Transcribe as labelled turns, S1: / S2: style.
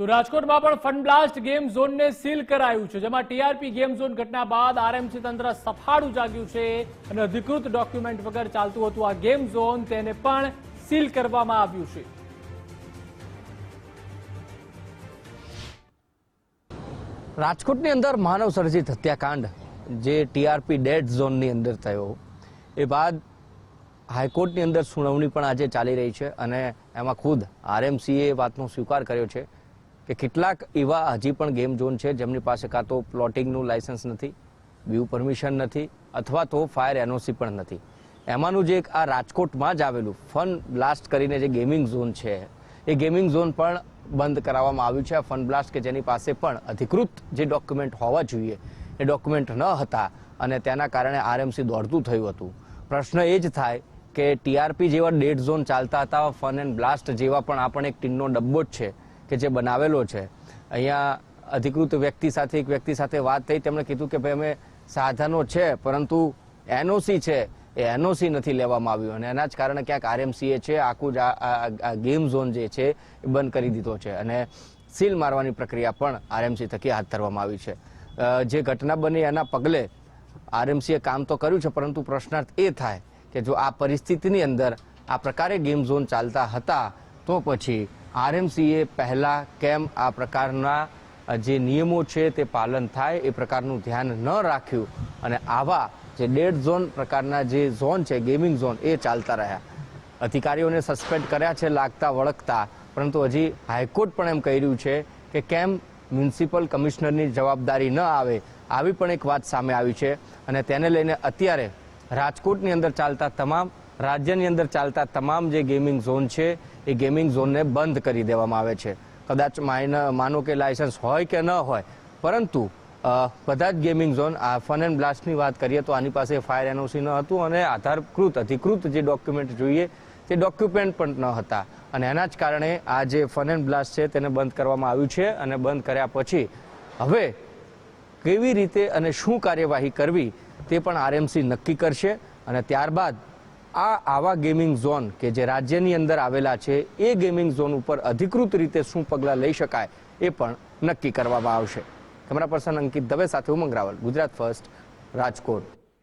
S1: તો રાજકોટમાં પણ ફનબ્લાસ્ટ ગેમ ઝોનને સીલ કરાયું છે, જેમાં ટીઆરપી ગેમ ઝોન ઘટના બાદ આરએમસી તંત્ર સફાળું જાગ્યું છે અને અધિકૃત ડોક્યુમેન્ટ વગર ચાલતું હતું આ ગેમ ઝોન તેને પણ સીલ કરવામાં આવ્યું છે.
S2: રાજકોટની અંદર માનવ સર્જિત હત્યાકાંડ જે ટીઆરપી ડેડ ઝોનની અંદર થયો, એ બાદ હાઈકોર્ટની અંદર સુનાવણી પણ આજે ચાલી રહી છે અને એમાં ખુદ આરએમસીએ વાતનો સ્વીકાર કર્યો છે. કે કેટલાક એવા હજી પણ ગેમ ઝોન છે જેમની પાસે કાં તો પ્લોટિંગનું લાયસન્સ નથી, વ્યૂ પરમિશન નથી, અથવા તો ફાયર એનઓસી પણ નથી. એમાંનું જે એક આ રાજકોટમાં જ આવેલું ફન બ્લાસ્ટ કરીને જે ગેમિંગ ઝોન છે, એ ગેમિંગ ઝોન પણ બંધ કરાવવામાં આવ્યું છે. આ ફન બ્લાસ્ટ કે જેની પાસે પણ અધિકૃત જે ડોક્યુમેન્ટ હોવા જોઈએ, એ ડોક્યુમેન્ટ ન હતા અને તેના કારણે આરએમસી દોડતું થયું હતું. પ્રશ્ન એ જ થાય કે ટીઆરપી જેવા ડેડ ઝોન ચાલતા હતા, ફન એન્ડ બ્લાસ્ટ જેવા પણ આ પણ એક ટીનનો ડબ્બો જ છે. કે જે બનાવેલો છે. અહીંયા અધિકૃત વ્યક્તિ સાથે, એક વ્યક્તિ સાથે વાત થઈ, તેમણે કીધું કે ભાઈ અમે સાધનો છે, પરંતુ એનઓસી છે, એ એનઓસી નથી લેવામાં આવ્યું. અને એના જ કારણે ક્યાંક આરએમસીએ છે, આખું જ આ- ગેમ ઝોન જે છે, એ બંધ કરી દીધો છે. અને સીલ મારવાની પ્રક્રિયા પણ આરએમસી થકી હાથ ધરવામાં આવી છે. જે ઘટના બની એના પગલે આરએમસીએ કામ તો કર્યું છે, પરંતુ પ્રશ્નાર્થ એ થાય કે જો આ પરિસ્થિતિની અંદર આ પ્રકારે ગેમ ઝોન ચાલતા હતા, તો પછી આરએમસીએ પહેલા કેમ આ પ્રકારના જે નિયમો છે તે પાલન થાય એ પ્રકારનું ધ્યાન ન રાખ્યું અને આવા જે ડેડ ઝોન પ્રકારના જે ઝોન છે, ગેમિંગ ઝોન, એ ચાલતા રહ્યા. અધિકારીઓને સસ્પેન્ડ કર્યા છે, લાગતા વળગતા. પરંતુ હજી હાઈકોર્ટ પણ એમ કહી રહ્યું છે કે કેમ મ્યુનિસિપલ કમિશનરની જવાબદારી ન આવે, આવી પણ એક વાત સામે આવી છે. અને તેને લઈને અત્યારે રાજકોટની અંદર ચાલતા તમામ રાજ્યની અંદર ચાલતા તમામ જે ગેમિંગ ઝોન છે, એ ગેમિંગ ઝોનને બંધ કરી દેવામાં આવે છે. કદાચ માનો કે લાયસન્સ હોય કે ન હોય, પરંતુ બધા જ ગેમિંગ ઝોન આ ફન એન્ડ બ્લાસ્ટની વાત કરીએ તો આની પાસે ફાયર એનઓસી ન હતું અને આધારકૃત, અધિકૃત જે ડોક્યુમેન્ટ જોઈએ, તે ડોક્યુમેન્ટ પણ ન હતા. અને એના જ કારણે આ જે ફન એન્ડ બ્લાસ્ટ છે, તેને બંધ કરવામાં આવ્યું છે અને બંધ કર્યા પછી, હવે કેવી રીતે અને શું કાર્યવાહી કરવી, તે પણ આરએમસી નક્કી કરશે. અને ત્યારબાદ આ આવા ગેમિંગ ઝોન કે જે રાજ્યની અંદર આવેલા છે, એ ગેમિંગ ઝોન ઉપર અધિકૃત રીતે શું પગલાં લઈ શકાય એ પણ નક્કી કરવામાં આવશે. કેમેરા પર્સન અંકિત દવે સાથે ઉમંગ રાવલ, ગુજરાત ફર્સ્ટ, રાજકોટ.